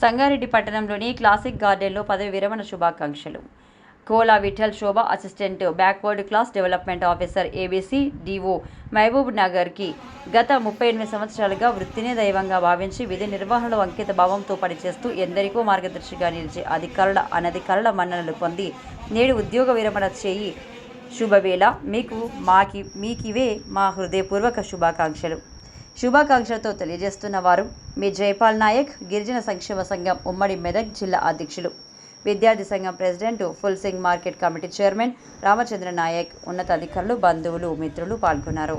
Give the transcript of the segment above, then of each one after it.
సంగారెడ్డి పట్టణంలోని క్లాసిక్ గార్డెన్లో పదవి విరమణ శుభాకాంక్షలు. Kola Vithal Shobha assistant backward class development officer ABC DO Mahabub నగర్కి గత ముప్పై ఎనిమిది సంవత్సరాలుగా వృత్తినే దైవంగా భావించి విధి నిర్వహణలో అంకిత భావంతో పనిచేస్తూ ఎందరికో మార్గదర్శిగా నిలిచే అధికారుల అనధికారుల మన్ననలు పొంది నేడు ఉద్యోగ విరమణ చేయి. శుభవేళ మీకు మాకి మీకివే మా హృదయపూర్వక శుభాకాంక్షలు. శుభాకాంక్షలతో తెలియజేస్తున్న వారు మీ జైపాల్ నాయక్ గిరిజన సంక్షేమ సంఘం ఉమ్మడి మెదక్ జిల్లా అధ్యక్షులు. విద్యార్థి సంఘం president Phool Singh market committee chairman Ramachandra Nayak ఉన్నతాధికారులు బంధువులు మిత్రులు పాల్గొన్నారు.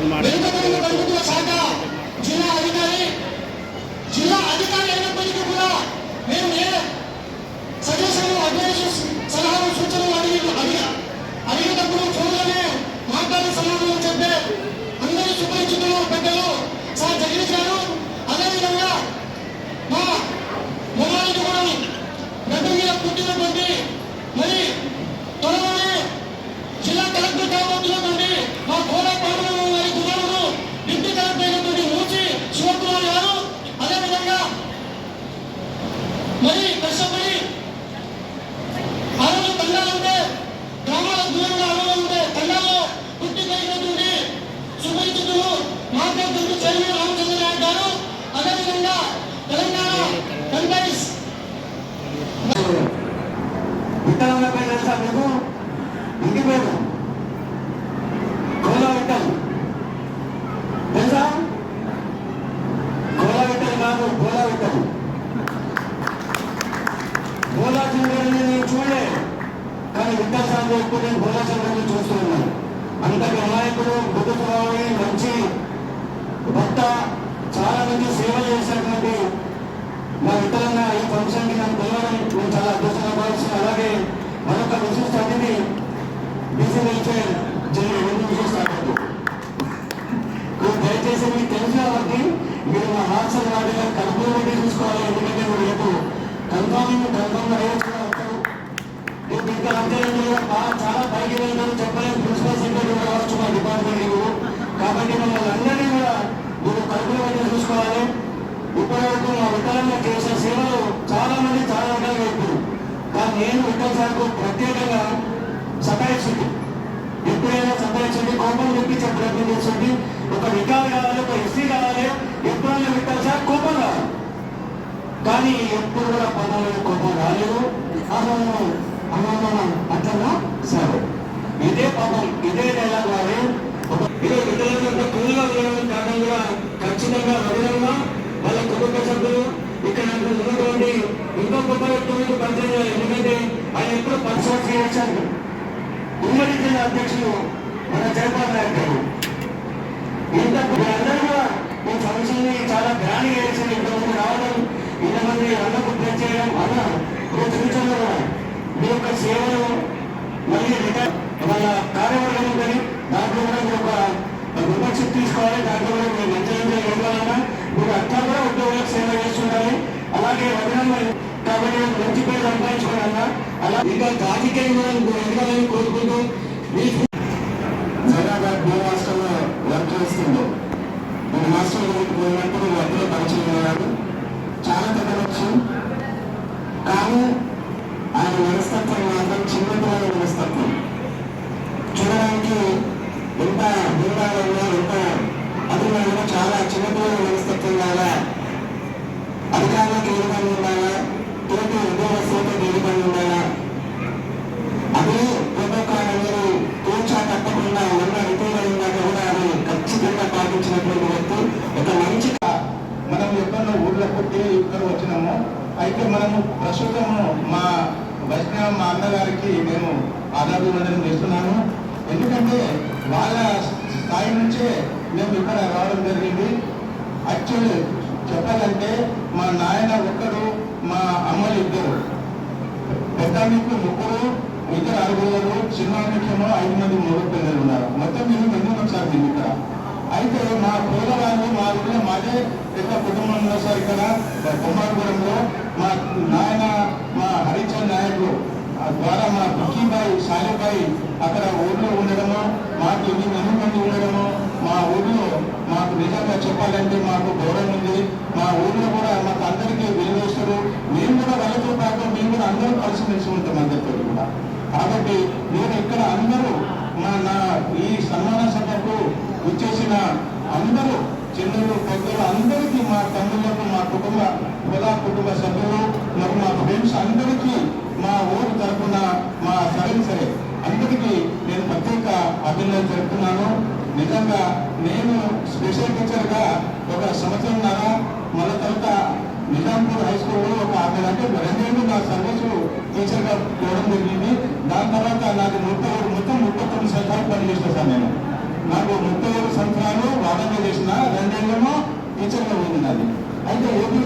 ರಿಟರ್ನ್ ಮಾಡಿ తెలంగాణ ఎంపైస్ విత్తనాల తెలుసా మీకు ఇంటి గోలా కోలా తెలుసా కాదు చంద్రుడిని నేను చూడలే కానీ విట్టల్ సాగు ఎక్కువ నేను కోలా చంద్రుడిని చూస్తున్నాను అంతటి అమాయకుడు మంచి భర్త చాలా మంది సేవ చేశారు మా విత్తనంగా ఈ ఫంక్షన్కి నన్ను పిలవడం నేను చాలా అదృష్టంగా అలాగే మరొక విశిష్ట అతిథి బీసీ వెల్ఫేర్ జరిగే రెండు విశిష్ట దయచేసి మీకు తెలుసు కాబట్టి మీరు మా హాస్టల్ వాటిగా కన్ఫర్మిటీ చూసుకోవాలి. ఎందుకంటే మీరు రేపు కన్ఫర్మింగ్ కన్ఫర్మ్ అయ్యేది కూడా రేపు ఇంకా అంతేందులో చాలా పైకి వెళ్తారు చెప్పలేదు ప్రిన్సిపల్ సెక్రటరీ కావచ్చు మా డిపార్ట్మెంట్ మీరు కాబట్టి మమ్మల్ని అందరినీ కూడా మీరు కన్ఫర్మిటీ చూసుకోవాలి. ఇప్పటివరకు మా విత్తనంలో చేసిన సేవలు చాలా మంది చాలా రకాలుగా ఇప్పుడు కానీ నేను విట్టల్ ప్రత్యేకంగా సతాయించింది ఎప్పుడైనా సతాయించండి. కోపం తెప్పించే ప్రయత్నం చేస్తుంది. ఒక వికాలు కావాలి ఒక ఎస్సీ కావాలి. ఎప్పుడైనా విట్టల్ సార్ కోపం కావాలి కానీ ఎప్పుడు కూడా పదాలు కోపం రాలేదు. అమ్మమ్మ అమ్మమ్మ అట్లా సరే. ఇదే పదం ఇదే డైలాగ్ వారి. ఇదే విద్యార్థులకు కూలుగా ఉండడం కారణంగా ఖచ్చితంగా అభినంగా వాళ్ళ కుటుంబ సభ్యులు ఇంకో గొప్ప వ్యక్తులకు పరిచయం ఎందుకంటే ఆయన ఎప్పుడు పరిశ్రమ చేయొచ్చారు ఉమ్మడి జిల్లా అధ్యక్షులు మన జయపాల్ నాయక్ గారు. ఇంత అందరూ కూడా ఈ ఫంక్షన్ చాలా గ్రాండ్ వేసి ఇంతమంది రావడం ఇంతమంది అందరూ పనిచేయడం చేయడం అన్న రేపు ఫ్యూచర్ మీ యొక్క సేవలు మళ్ళీ రిటర్న్ వాళ్ళ కార్యవర్గం ఉందని దాంట్లో కూడా మీరు ఒక మెంబర్షిప్ తీసుకోవాలి. దాంట్లో కూడా మీరు మంచి మంచి ఇవ్వాలన్నా మీరు అట్లా కూడా ఉద్యోగులకు సేవ చేస్తుండాలి. అలాగే వదిన కాబట్టి మంచి పేరు సంపాదించుకోవాలన్నా అలా ఇంకా రాజకీయంగా ఎదగాలని కోరుకుంటూ జనాబాద్ ఏ రాష్ట్రంలో వర్క్ చేస్తుందో నేను మాస్టర్ పోయినప్పుడు అందులో పరిచయం అయ్యాడు చాలా పెద్ద కానీ ఆయన మనస్తత్వం మాత్రం చిన్నపిల్లల మనస్తత్వం చూడడానికి ఎంత బృందాలు ఎంత అభిమానంగా చాలా చిన్నపిల్లల మనస్తత్వం లాగా అధికారులకు ఏ ఉండాలా? అయితే మనము ప్రస్తుతము మా వైష్ణవ మా అన్నగారికి మేము ఆదాభివందనం చేస్తున్నాను ఎందుకంటే వాళ్ళ స్థాయి నుంచే మేము ఇక్కడ రావడం జరిగింది. యాక్చువల్లీ చెప్పాలంటే మా నాయన ఒక్కరు మా అమ్మలు ఇద్దరు. పెద్దానికి ముగ్గురు ఇద్దరు అరుగురు చిన్న ఐదు మంది మూడు పిల్లలు ఉన్నారు. మొత్తం మీరు ఎందుకు సార్ మేము ఇక్కడ? అయితే మా పూలవాళ్ళు మా ఊళ్ళో మాదే పెద్ద కుటుంబం సార్ ఇక్కడ కుమారపురంలో మా నాయన మా హరిచంద్ నాయకుడు ద్వారా మా బుక్కీబాయి సాలిబాయి అక్కడ ఊళ్ళో ఉండడము మాకు ఎన్ని ఎన్ని మంది ఉండడము మా ఊళ్ళో మాకు నిజంగా చెప్పాలంటే మాకు గౌరవం ఉంది. మా ఊళ్ళో కూడా మాకు అందరికీ విలువేస్తారు మేము కూడా వాళ్ళతో పాటు మేము కూడా అందరూ కలిసి మెలిసి ఉంటాం అందరితో కూడా. కాబట్టి నేను ఇక్కడ అందరూ మా నా ఈ సన్మాన సభకు వచ్చేసిన అందరూ చిన్నలు పెద్దలు అందరికీ మా తమ్ముళ్ళకు మా కుటుంబ హోదా కుటుంబ సభ్యులు మరి మా ఫ్రెండ్స్ అందరికీ మా ఊరు తరఫున మా సరే సరే అందరికీ నేను ప్రత్యేక అభినందన జరుపుతున్నాను నిజంగా నేను స్పెషల్ టీచర్గా ఒక సంవత్సరంన్నర మన తర్వాత నిజాంపూర్ హై స్కూల్లో ఒక ఆమె అంటే రెండేళ్ళు నా సర్వీసు టీచర్గా పోవడం జరిగింది. దాని తర్వాత నాకు ముప్పై మొత్తం ముప్పై తొమ్మిది సంవత్సరాలు పనిచేస్తాను సార్ నేను. నాకు ముప్పై ఏడు సంవత్సరాలు వాదన చేసిన రెండేళ్ళేమో టీచర్గా ఉంది నాది అయితే ఏపీ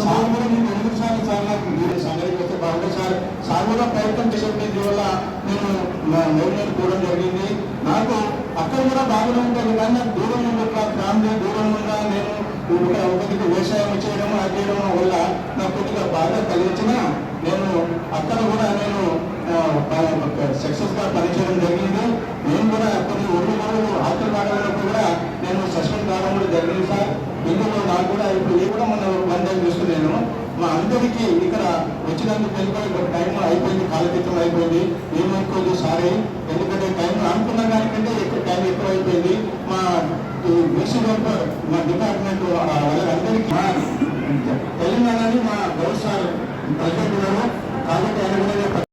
సార్ కూడా నేను ఎనిమిది సార్లు సార్ నాకు వీడియోస్ వస్తే బాగుంటుంది సార్ సార్. కూడా ప్రయత్నం చేసే వల్ల నేను మౌన్యం పోవడం జరిగింది. నాకు అక్కడ కూడా బాగానే ఉంటుంది కానీ నాకు దూరం ఉండే ఫ్యామిలీ దూరం ఉందా నేను ఇక్కడ ఒకరికి వ్యవసాయం చేయడం అది చేయడం వల్ల నాకు కొద్దిగా బాగా కలిగించిన నేను అక్కడ కూడా నేను సక్సెస్గా గా పనిచేయడం జరిగింది నేను కూడా కొన్ని ఒళ్ళు రోజులు హాస్టల్ కావడం కూడా నేను సస్పెండ్ కావడం కూడా జరిగింది సార్ ఇందులో నాకు కూడా ఇప్పుడు ఏ కూడా మన బంధాలు చూస్తున్నాను మా అందరికీ ఇక్కడ వచ్చినందుకు టైం అయిపోయింది కాలకృతం అయిపోయింది. ఏమనుకోదు సారీ. ఎందుకంటే టైం అనుకున్న దానికంటే ఎక్కువ టైం ఎక్కువ అయిపోయింది మా మున్సిపల్ మా డిపార్ట్మెంట్ వాళ్ళందరికీ మా తెలంగాణని మా గౌరవ సార్ ప్రజలు కాబట్టి ఆయన